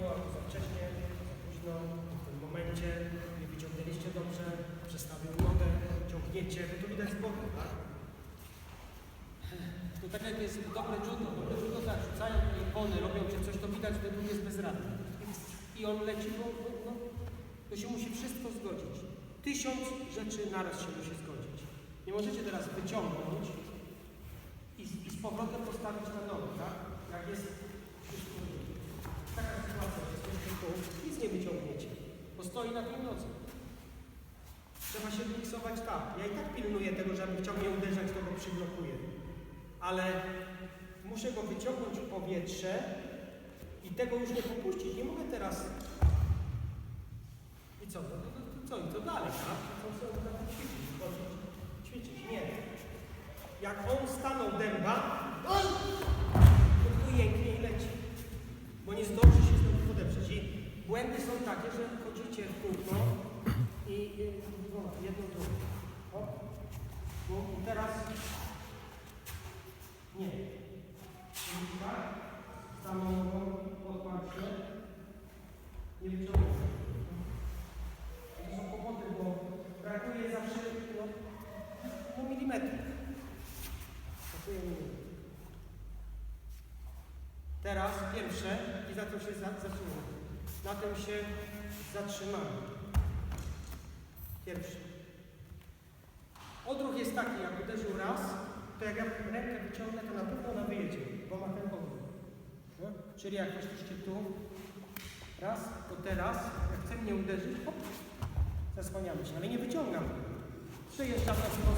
było albo za wcześnie, za późno, w tym momencie nie wyciągnęliście dobrze, przestawił nogę, ciągniecie, bo to widać z boku, tak? To tak jak jest dobre judo, dobre judo tak, rzucają te pony, robią cię coś, to widać, że drugi jest bezradny. I on leci, bo, no, to się musi wszystko zgodzić. Tysiąc rzeczy naraz się musi zgodzić. Nie możecie teraz wyciągnąć i, i z powrotem postawić na nogę, tak? Jak jest wszystko taka sytuacja, że jesteście tu, nic nie wyciągniecie, bo stoi na nodze. Trzeba się miksować tak. Ja i tak pilnuję tego, że jakby chciał mnie uderzać, to go przyblokuję. Ale muszę go wyciągnąć w powietrze i tego już nie popuścić. Nie mogę teraz. I co? No, no, co? I co dalej, tak? Co sobie tak ćwiczyć? Ćwiczyć? Nie. Jak on stanął dęba, to tylko jęknie i leci. Bo nie zdąży się znowu podeprzeć. I błędy są takie, że chodzicie w kółko i, i no, jedno drugą. O. No i teraz nie. Czyli tak, samą nogą podparł się, nie wyciągnął. To są kłopoty, bo brakuje zawsze no, Teraz pierwsze i za tym się za, zatrzymamy. Na tym się zatrzymamy. Pierwszy. Odruch jest taki, jak uderzył raz, to jak ja rękę wyciągnę, to na pewno ona wyjedzie, bo ma ten odruch. Czyli jak weszliście tu, raz, to teraz, jak chce mnie uderzyć, hop, zasłaniamy się, ale nie wyciągam. Przejeżdżam na drugą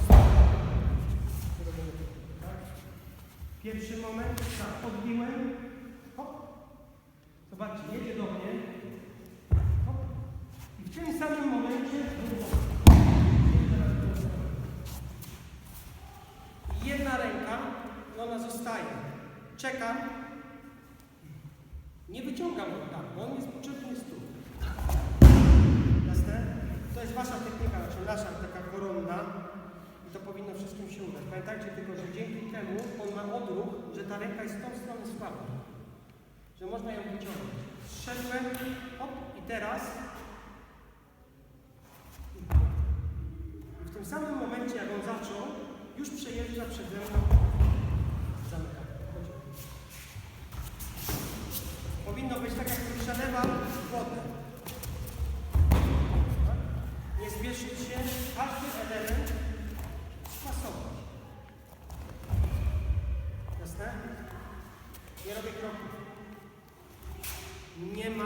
tak? Pierwszy moment, tak, odbiłem, hop. Zobaczcie, jedzie do mnie, hop. I w tym samym momencie jedna ręka, no ona zostaje. Czekam. Nie wyciągam go tam, bo on jest potrzebny to powinno wszystkim się udać. Pamiętajcie tylko, że dzięki temu on ma odruch, że ta ręka jest z tą stronę słaba. Że można ją wyciągnąć. Zszedłem, hop, i teraz w tym samym momencie, jak on zaczął, już przejeżdża przede mną. Zamykam. Powinno być tak, jakby przelewał wodę. Nie robię kroków. Nie ma